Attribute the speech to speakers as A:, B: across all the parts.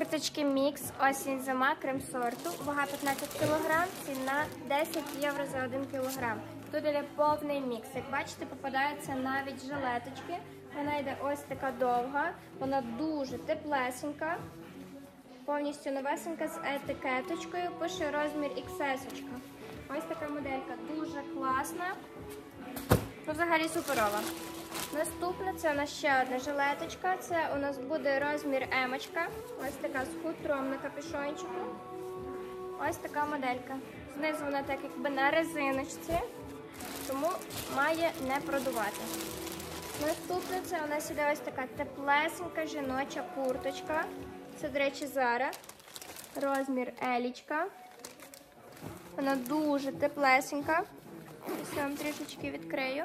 A: Курточки мікс, осінь зима, крем сорту, вага 15 кг, ціна 10 євро за 1 кг. Тут іде повний мікс. Як бачите, попадаються навіть жилеточки. Вона йде ось така довга, вона дуже теплесенька, повністю новесенька з етикеточкою, пише розмір XS. Ось така моделька дуже класна. Ну, взагалі суперова. Наступна це у нас ще одна жилеточка. Це у нас буде розмір емочка. Ось така з хутром на капюшончику. Ось така моделька. Знизу вона так якби на резиночці, тому має не продувати. Наступна це у нас іде ось така теплесенька жіноча курточка. Це, до речі, Зара. Розмір елічка. Вона дуже теплесенька. Ось я вам трішечки відкрию.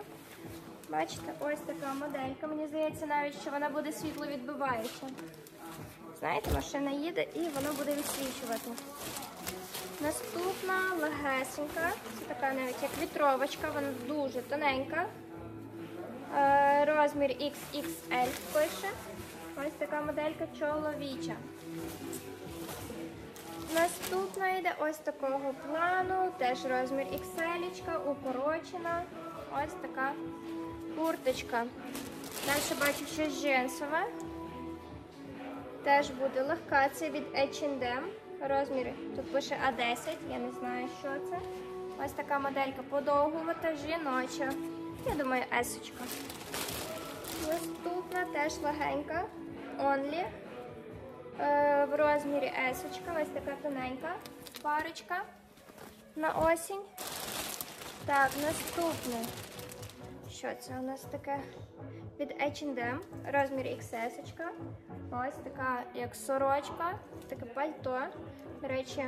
A: Бачите, ось така моделька. Мені здається, навіть що вона буде світло відбиваюча. Знаєте, машина їде і воно буде відсвічувати. Наступна легесенька. Це така навіть як вітровочка, вона дуже тоненька. Е, розмір XXL пише. Ось така моделька чоловіча. Наступна йде ось такого плану, теж розмір XL, укорочена. Ось така курточка. Далі бачу, що джинсове. Теж буде легка. Це від H&M. Розмір тут пише А10, я не знаю, що це. Ось така моделька подовгувата, жіноча. Я думаю, есочка. Наступна теж легенька. Only. Е, в розмірі есочка. Ось така тоненька парочка на осінь. Так, наступне. Що це у нас таке? Від H&M, розмір XS. Ось така, як сорочка, таке пальто. До речі,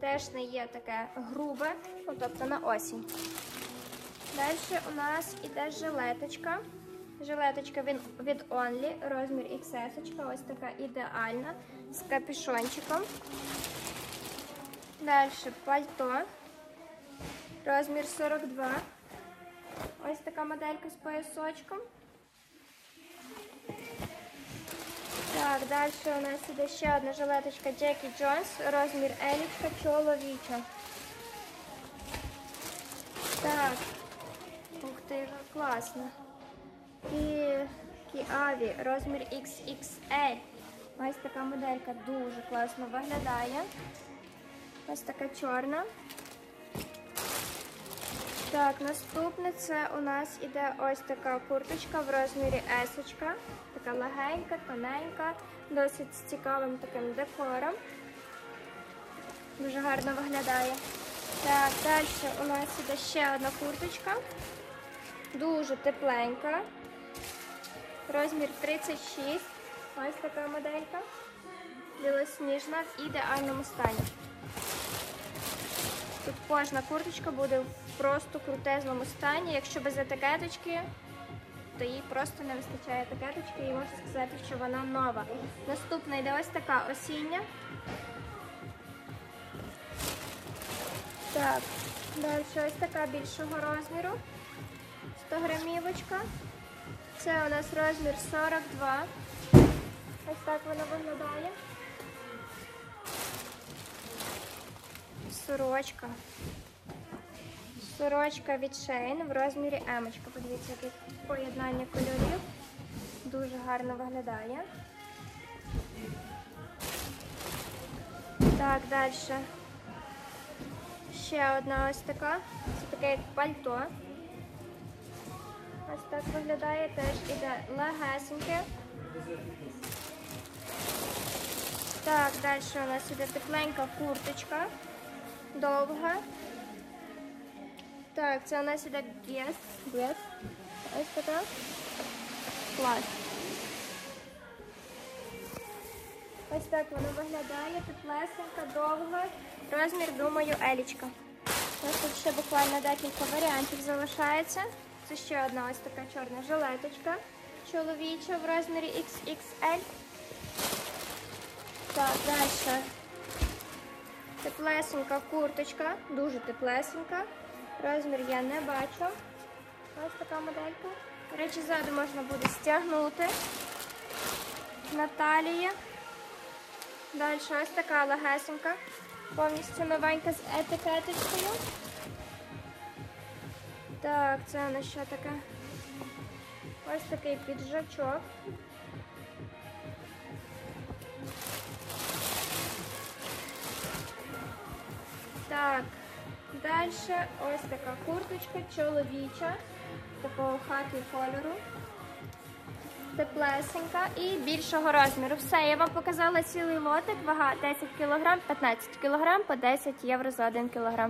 A: теж не є таке грубе, ну, тобто на осінь. Далі у нас іде жилеточка. Жилеточка від, Only, розмір XS. Ось така ідеальна, з капюшончиком. Далі пальто. Розмір 42. Ось така моделька з поясочком. Так, далі у нас іде ще одна жилеточка Джекі Джонс, розмір елічка чоловіча. Так, ух ти, класно. І Кіаві, розмір XXL. Ось така моделька дуже класно виглядає. Ось така чорна. Так, наступне це у нас іде ось така курточка в розмірі есочка. Така легенька, тоненька, досить з цікавим таким декором. Дуже гарно виглядає. Так, далі у нас іде ще одна курточка. Дуже тепленька. Розмір 36. Ось така моделька. Білосніжна в ідеальному стані. Кожна курточка буде в просто крутезному стані. Якщо без етикеточки, то їй просто не вистачає етикеточки і можна сказати, що вона нова. Наступна йде ось така осіння. Так, далі ось така більшого розміру. 100 грамівочка. Це у нас розмір 42. Ось так вона виглядає. Сорочка. Сорочка від Shane в розмірі емочка. Подивіться, яке поєднання кольорів. Дуже гарно виглядає. Так, далі. Ще одна ось така. Це таке як пальто. Ось так виглядає, теж іде легесеньке. Так, далі у нас іде тепленька курточка. Довга. Так, це у нас іде Guess. Guess. Ось така. Клас. Ось так вона виглядає, теплесенька, довга. Розмір, думаю, елічка. Нас тут ще буквально декілька варіантів залишається. Це ще одна ось така чорна жилеточка чоловіча в розмірі XXL. Так, далі. Теплесенька курточка, дуже теплесенька. Розмір я не бачу. Ось така моделька. Речі, ззаду можна буде стягнути на талії. Далі ось така легесенька, повністю новенька з етикеточкою. Так, це у нас що таке? Ось такий піджачок. Далі ось така курточка чоловіча, такого хаті кольору. Теплесенька і більшого розміру. Все, я вам показала цілий лотик, вага 10 кг, 15 кг по 10 євро за 1 кг.